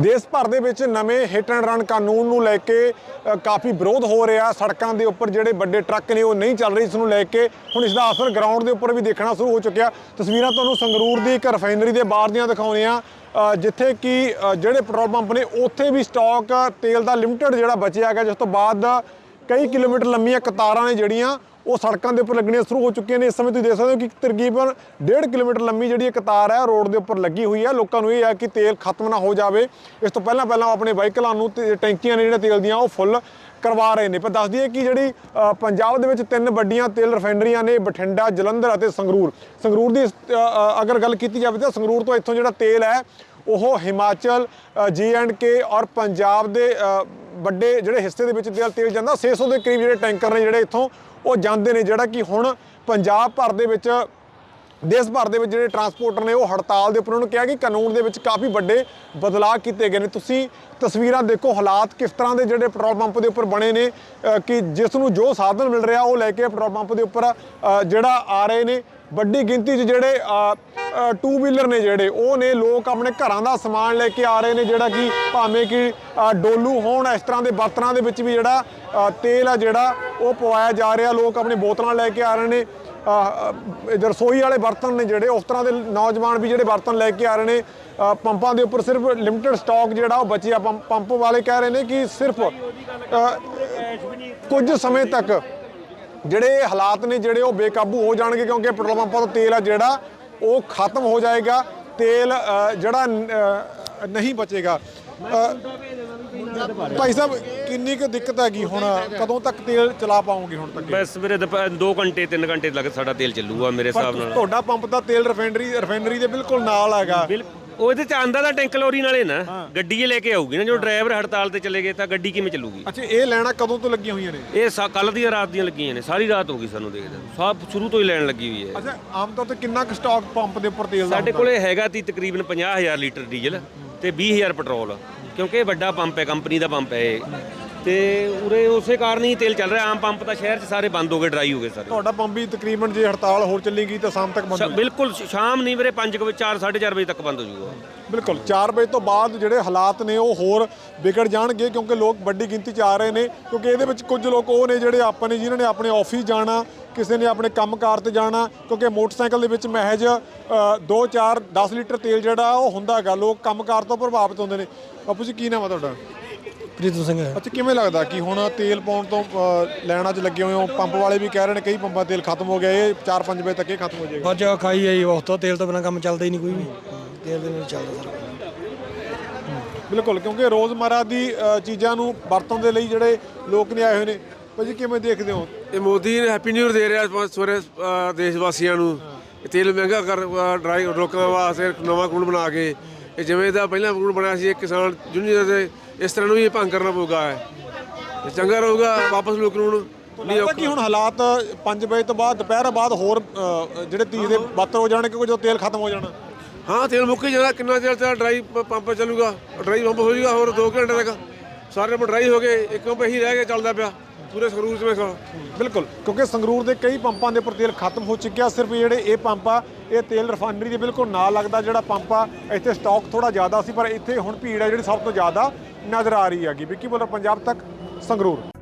ਦੇਸ਼ ਭਰ ਦੇ ਵਿੱਚ ਨਵੇਂ ਹਿੱਟ ਐਂਡ ਰਨ ਕਾਨੂੰਨ ਨੂੰ ਲੈ ਕੇ ਕਾਫੀ ਵਿਰੋਧ ਹੋ ਰਿਹਾ। ਸੜਕਾਂ ਦੇ ਉੱਪਰ ਜਿਹੜੇ ਵੱਡੇ ਟਰੱਕ ਨੇ ਉਹ ਨਹੀਂ ਚੱਲ ਰਹੇ ਇਸ ਨੂੰ ਲੈ ਕੇ। ਹੁਣ ਇਸ ਦਾ ਅਸਰ ਗਰਾਊਂਡ ਦੇ ਉੱਪਰ ਵੀ ਦੇਖਣਾ ਸ਼ੁਰੂ ਹੋ ਚੁੱਕਿਆ। ਤਸਵੀਰਾਂ ਤੁਹਾਨੂੰ ਸੰਗਰੂਰ ਦੀ ਇੱਕ ਰਿਫਾਈਨਰੀ ਦੇ ਬਾਹਰ ਦੀਆਂ ਦਿਖਾਉਣੀਆਂ ਅ, ਜਿੱਥੇ ਕਿ ਜਿਹੜੇ ਪੈਟਰੋਲ ਪੰਪ ਨੇ ਉੱਥੇ ਵੀ ਸਟਾਕ ਤੇਲ ਦਾ ਲਿਮਟਿਡ ਜਿਹੜਾ ਬਚਿਆ ਗਿਆ ਜਿਸ ਤੋਂ ਬਾਅਦ ਕਈ ਕਿਲੋਮੀਟਰ ਲੰਮੀਆਂ ਕਤਾਰਾਂ ਨੇ ਜਿਹੜੀਆਂ ਉਹ ਸੜਕਾਂ ਦੇ ਉੱਪਰ ਲੱਗਣੀਆਂ ਸ਼ੁਰੂ ਹੋ ਚੁੱਕੀਆਂ ਨੇ। ਇਸ ਸਮੇਂ ਤੁਸੀਂ ਦੇਖ ਸਕਦੇ ਹੋ ਕਿ ਤਕਰੀਬਨ 1.5 ਕਿਲੋਮੀਟਰ ਲੰਮੀ ਜਿਹੜੀ ਇਹ ਕਤਾਰ ਹੈ, ਰੋਡ ਦੇ ਉੱਪਰ ਲੱਗੀ ਹੋਈ ਹੈ। ਲੋਕਾਂ ਨੂੰ ਇਹ ਹੈ ਕਿ ਤੇਲ ਖਤਮ ਨਾ ਹੋ ਜਾਵੇ। ਇਸ ਤੋਂ ਪਹਿਲਾਂ ਪਹਿਲਾਂ ਉਹ ਆਪਣੇ ਵਾਹੀਕਲਾਂ ਨੂੰ ਤੇ ਟੈਂਕੀਆਂ ਨੇ ਜਿਹੜੀਆਂ ਤੇਲ ਦੀਆਂ ਉਹ ਫੁੱਲ ਕਰਵਾ ਰਹੇ ਨੇ। ਪਰ ਦੱਸ ਦਈਏ ਕਿ ਜਿਹੜੀ ਪੰਜਾਬ ਦੇ ਵਿੱਚ ਤਿੰਨ ਵੱਡੀਆਂ ਤੇਲ ਰਿਫਾਈਨਰੀਆਂ ਨੇ, ਬਠਿੰਡਾ, ਜਲੰਧਰ ਅਤੇ ਸੰਗਰੂਰ। ਸੰਗਰੂਰ ਦੀ ਅਗਰ ਗੱਲ ਕੀਤੀ ਜਾਵੇ ਤਾਂ ਸੰਗਰੂਰ ਤੋਂ ਇੱਥੋਂ ਜਿਹੜਾ ਤੇਲ ਹੈ, ਉਹ ਹਿਮਾਚਲ ਜੀ ਐਂਡ ਕੇ ਔਰ ਪੰਜਾਬ ਦੇ ਵੱਡੇ ਜਿਹੜੇ ਹਿੱਸੇ ਦੇ ਵਿੱਚ ਤੇਲ ਤੇਲ ਜਾਂਦਾ 600 ਦੇ ਕਰੀਬ ਜਿਹੜੇ ਟੈਂਕਰ ਨੇ ਜਿਹੜੇ ਇੱਥੋਂ ਉਹ ਜਾਂਦੇ ਨੇ, ਜਿਹੜਾ ਕਿ ਹੁਣ ਪੰਜਾਬ ਭਰ ਦੇ ਵਿੱਚ, ਦੇਸ਼ ਭਰ ਦੇ ਵਿੱਚ ਜਿਹੜੇ ਟਰਾਂਸਪੋਰਟਰ ਨੇ, ਉਹ ਹੜਤਾਲ ਦੇ ਉੱਪਰ ਉਹਨਾਂ ਨੂੰ ਕਿਹਾ ਕਿ ਕਾਨੂੰਨ ਦੇ ਵਿੱਚ ਕਾਫੀ ਵੱਡੇ ਬਦਲਾਅ ਕੀਤੇ ਗਏ ਨੇ। ਤੁਸੀਂ ਤਸਵੀਰਾਂ ਦੇਖੋ, ਹਾਲਾਤ ਕਿਸ ਤਰ੍ਹਾਂ ਦੇ ਜਿਹੜੇ ਪੈਟਰੋਲ ਪੰਪ ਦੇ ਉੱਪਰ ਬਣੇ ਨੇ ਕਿ ਜਿਸ ਨੂੰ ਜੋ ਸਾਧਨ ਮਿਲ ਰਿਹਾ, ਉਹ ਲੈ ਕੇ ਪੈਟਰੋਲ ਪੰਪ ਦੇ ਉੱਪਰ ਜਿਹੜਾ ਆ ਰਹੇ ਨੇ। ਵੱਡੀ ਗਿਣਤੀ 'ਚ ਜਿਹੜੇ ਟੂ ਵੀਲਰ ਨੇ ਜਿਹੜੇ, ਉਹ ਨੇ ਲੋਕ ਆਪਣੇ ਘਰਾਂ ਦਾ ਸਮਾਨ ਲੈ ਕੇ ਆ ਰਹੇ ਨੇ, ਜਿਹੜਾ ਕਿ ਭਾਵੇਂ ਕਿ ਡੋਲੂ ਹੋਣ, ਇਸ ਤਰ੍ਹਾਂ ਦੇ ਬਰਤਨਾਂ ਦੇ ਵਿੱਚ ਵੀ ਜਿਹੜਾ ਤੇਲ ਆ ਜਿਹੜਾ, ਉਹ ਪਵਾਇਆ ਜਾ ਰਿਹਾ, ਲੋਕ ਆਪਣੀ ਬੋਤਲਾਂ ਲੈ ਕੇ ਆ ਰਹੇ ਨੇ ਰਸੋਈ ਵਾਲੇ ਬਰਤਨ ਨੇ ਜਿਹੜੇ, ਉਸ ਤਰ੍ਹਾਂ ਦੇ ਨੌਜਵਾਨ ਵੀ ਜਿਹੜੇ ਬਰਤਨ ਲੈ ਕੇ ਆ ਰਹੇ ਨੇ ਪੰਪਾਂ ਦੇ ਉੱਪਰ ਸਿਰਫ ਲਿਮਟਿਡ ਸਟਾਕ ਜਿਹੜਾ, ਉਹ ਬਚਿਆ, ਪੰਪ ਪੰਪ ਵਾਲੇ ਕਹਿ ਰਹੇ ਨੇ ਕਿ ਸਿਰਫ ਕੁਝ ਸਮੇਂ ਤੱਕ ਜਿਹੜੇ ਹਾਲਾਤ ਨੇ ਜਿਹੜੇ ਉਹ ਬੇਕਾਬੂ ਹੋ ਜਾਣਗੇ ਕਿਉਂਕਿ ਪੈਟਰੋਲ ਪੰਪਾਂ ਤੋਂ ਤੇਲ ਆ ਜਿਹੜਾ ਉਹ ਖਤਮ ਹੋ ਜਾਏਗਾ। ਤੇਲ ਜਿਹੜਾ ਨਹੀਂ ਬਚੇਗਾ। ਭਾਈ ਸਾਹਿਬ ਕਿੰਨੀ ਕੁ ਦਿੱਕਤ ਹੈਗੀ ਹੁਣ? ਕਦੋਂ ਤੱਕ ਤੇਲ ਚਲਾ ਪਾਓਗੇ ਹੁਣ ਤੱਕ? ਬਸ ਵੀਰੇ 2 ਘੰਟੇ 3 ਘੰਟੇ ਲੱਗ ਸਾਡਾ ਤੇਲ ਚੱਲੂਗਾ ਮੇਰੇ ਹਿਸਾਬ ਨਾਲ। ਤੁਹਾਡਾ ਪੰਪ ਦਾ ਤੇਲ ਰਿਫਾਈਨਰੀ ਰਿਫਾਈਨਰੀ ਦੇ ਬਿਲਕੁਲ ਨਾਲ ਹੈਗਾ। ਉਹ ਇਹਦੇ ਚ ਆਂਦਾ ਦਾ ਟੈਂਕ ਲੋਰੀ ਨਾਲੇ ਨਾ ਗੱਡੀ ਇਹ ਲੈ ਕੇ ਆਊਗੀ ਨਾ ਜੋ ਡਰਾਈਵਰ ਹੜਤਾਲ ਤੇ ਚਲੇ ਗਏ ਤਾਂ ਗੱਡੀ ਕਿਵੇਂ ਚੱਲੂਗੀ? ਅੱਛਾ ਇਹ ਲੈਣਾ ਕਦੋਂ ਤੋਂ ਲੱਗੀਆਂ ਹੋਈਆਂ ਨੇ? ਇਹ ਕੱਲ ਦੀਆਂ ਰਾਤ ਦੀਆਂ ਲੱਗੀਆਂ ਨੇ ਸਾਰੀ ਰਾਤ ਹੋ ਗਈ ਸਾਨੂੰ ਦੇਖਦੇ ਸਭ ਸ਼ੁਰੂ ਤੋਂ ਹੀ ਲੈਣ ਲੱਗੀ ਹੋਈ ਹੈ। ਅੱਛਾ ਆਮ ਤੌਰ ਤੇ ਕਿੰਨਾ ਕੁ ਸਟਾਕ ਪੰਪ ਦੇ ਉੱਪਰ ਤੇਲ ਦਾ ਸਾਡੇ? ਕੋਲੇ ਹੈਗਾ ਤੀ ਤਕਰੀਬਨ 50000 ਲੀਟਰ ਡੀਜ਼ਲ ਤੇ 20000 ਪੈਟਰੋਲ ਕਿਉਂਕਿ ਇਹ ਵੱਡਾ ਪੰਪ ਹੈ ਕੰਪਨੀ ਦਾ ਪੰਪ ਹੈ ਇਹ। ਤੇ ਉਰੇ ਉਸੇ ਕਾਰਨ ਹੀ ਤੇਲ ਚੱਲ ਰਿਹਾ ਆਮ ਪੰਪ ਤਾਂ ਸ਼ਹਿਰ 'ਚ ਸਾਰੇ ਬੰਦ ਹੋ ਗਏ ਡਰਾਈ ਹੋ ਗਏ ਸਾਰੇ। ਤੁਹਾਡਾ ਪੰਪ ਵੀ ਤਕਰੀਬਨ ਜੇ ਹੜਤਾਲ ਹੋਰ ਚੱਲੇਗੀ ਤਾਂ ਸ਼ਾਮ ਤੱਕ ਬੰਦ ਹੋ ਸ਼ਾ- ਬਿਲਕੁਲ ਸ਼ਾਮ ਨਹੀਂ ਵੀਰੇ 5 ਵਜੇ 4 4:30 ਵਜੇ ਤੱਕ ਬੰਦ ਹੋ ਜਾਊਗਾ। ਬਿਲਕੁਲ 4 ਵਜੇ ਤੋਂ ਬਾਅਦ ਜਿਹੜੇ ਹਾਲਾਤ ਨੇ ਉਹ ਹੋਰ ਵਿਗੜ ਜਾਣਗੇ ਕਿਉਂਕਿ ਲੋਕ ਵੱਡੀ ਗਿਣਤੀ 'ਚ ਆ ਰਹੇ ਨੇ ਕਿਉਂਕਿ ਇਹਦੇ ਵਿੱਚ ਕੁਝ ਲੋਕ ਉਹ ਨੇ ਜਿਹੜੇ ਆਪਾਂ ਨੇ ਜਿਨ੍ਹਾਂ ਨੇ ਆਪਣੇ ਆਫਿਸ ਜਾਣਾ ਕਿਸੇ ਨੇ ਆਪਣੇ ਕੰਮਕਾਰ ਤੇ ਜਾਣਾ ਕਿਉਂਕਿ ਮੋਟਰਸਾਈਕਲ ਦੇ ਵਿੱਚ ਮਹਿਜ 2 4 10 ਲੀਟਰ ਤੇਲ ਜਿਹੜਾ ਉਹ ਹੁੰਦਾ ਹੈਗਾ ਲੋਕ ਕੰਮਕਾਰ ਤੋਂ ਪ੍ਰਭਾਵਿਤ ਹੁੰਦੇ ਨੇ। ਬਾਪੂ ਜੀ ਕੀ ਨਾਮ ਆ ਤੁਹਾਡਾ? ਪ੍ਰੀਤਮ ਸਿੰਘ ਅੱਛਾ ਕਿਵੇਂ ਲੱਗਦਾ ਕਿ ਹੁਣ ਤੇਲ ਪਾਉਣ ਤੋਂ ਅ, ਲਾਈਨਾਂ 'ਚ ਲੱਗੇ ਹੋਏ ਹੋ? ਪੰਪ ਵਾਲੇ ਵੀ ਕਹਿ ਰਹੇ ਨੇ ਕਈ ਪੰਪਾਂ ਤੇਲ ਖਤਮ ਹੋ ਗਿਆ ਇਹ 4-5 ਵਜੇ ਤੱਕ ਇਹ ਖਤਮ ਹੋ ਜਾਏਗਾ। ਅੱਜ ਖਾਈ ਆਈ ਬਹੁਤ ਤੋਂ ਤੇਲ ਤੋਂ ਬਿਨਾ ਕੰਮ ਚੱਲਦਾ ਹੀ ਨਹੀਂ ਕੋਈ ਵੀ। ਤੇਲ ਦੇ ਨਾਲ ਚੱਲਦਾ ਸਾਰਾ ਬਿਲਕੁਲ ਕਿਉਂਕਿ ਰੋਜ਼ਮਰਾ ਦੀ ਅ, ਚੀਜ਼ਾਂ ਨੂੰ ਵਰਤੋਂ ਦੇ ਲਈ ਜਿਹੜੇ ਲੋਕ ਨੇ ਆਏ ਹੋਏ ਨੇ ਭਾਜੀ ਕਿਵੇਂ ਦੇਖਦੇ ਹੋ? ਇਹ ਮੋਦੀ ਨੇ ਹੈਪੀ ਨਿਊ ਇਅਰ ਦੇ ਰਿਹਾ ਸ- ਸਵੇਰੇ ਅ, ਦੇਸ਼ ਵਾਸੀਆਂ ਨੂੰ। ਇਹ ਤੇਲ ਮਹਿੰਗਾ ਕਰ ਅ, ਡਰਾਈ ਰੋਕਣ ਵਾਸਤੇ ਇੱਕ ਨਵਾਂ ਕਾਨੂੰਨ ਬਣਾ ਕੇ ਇਹ ਜਿਵੇਂ ਦਾ ਪਹਿਲਾਂ ਕਾਨੂੰਨ ਬਣਿਆ ਸੀ ਇਹ ਕਿਸਾਨ ਯੂਨੀਅਨ ਦੇ ਇਸ ਤਰ੍ਹਾਂ ਨੂੰ ਵੀ ਇਹ ਭੰਗ ਕਰਨਾ ਪਊਗਾ ਹੈ ਇਹ ਚੰਗਾ ਰਹੂਗਾ ਵਾਪਸ ਲੋਕ ਨੂੰ ਨਹੀਂ ਲੱਗਦਾ ਕਿ ਹੁਣ ਹਾਲਾਤ 5 ਵਜੇ ਤੋਂ ਬਾਅਦ ਦੁਪਹਿਰ ਬਾਅਦ ਹੋਰ ਅ, ਜਿਹੜੇ ਤੀਜ ਦੇ ਬੱਤਰ ਹੋ ਜਾਣਗੇ ਕਿਉਂਕਿ ਜਦੋਂ ਤੇਲ ਖਤਮ ਹੋ ਜਾਣਾ? ਹਾਂ ਤੇਲ ਮੁੱਕ ਹੀ ਜਾਣਾ ਕਿੰਨਾ ਚਿਰ ਤੱਕ ਡਰਾਈ ਪੰਪ ਚੱਲੂਗਾ ਡਰਾਈ ਪੰਪ ਹੋ ਜਾਊਗਾ ਹੋਰ 2 ਘੰਟੇ ਤੱਕ। ਸਾਰੇ ਪੰਪ ਹੋ ਗਏ, ਇੱਕ ਪੰਪ ਹੀ ਰਹਿ ਗਿਆ, ਚੱਲਦਾ ਪਿਆ। ਪੂਰੇ ਸੰਗਰੂਰ ਚ ਵੇਖੋ। ਬਿਲਕੁਲ, ਕਿਉਂਕਿ ਸੰਗਰੂਰ ਦੇ ਕਈ ਪੰਪਾਂ ਦੇ ਉੱਪਰ ਤੇਲ ਖਤਮ ਹੋ ਚੁੱਕਿਆ। ਸਿਰਫ ਜਿਹੜੇ ਇਹ ਪੰਪ ਆ, ਇਹ ਤੇਲ ਰਿਫਾਈਨਰੀ ਦੇ ਬਿਲਕੁਲ ਨਾਲ ਲੱਗਦਾ ਜਿਹੜਾ ਪੰਪ ਆ, ਇੱਥੇ ਸਟਾਕ ਥੋੜਾ ਜ਼ਿਆਦਾ ਸੀ, ਪਰ ਇੱਥੇ ਹੁਣ ਭੀੜ ਹੈ ਜਿਹੜੀ ਸਭ ਤੋਂ ਜ਼ਿਆਦਾ ਨਜ਼ਰ ਆ ਰਹੀ ਹੈਗੀ। ਵਿੱਕੀ ਬੋਲਰ ਪੰਜਾਬ ਤੱਕ, ਸੰਗਰੂਰ।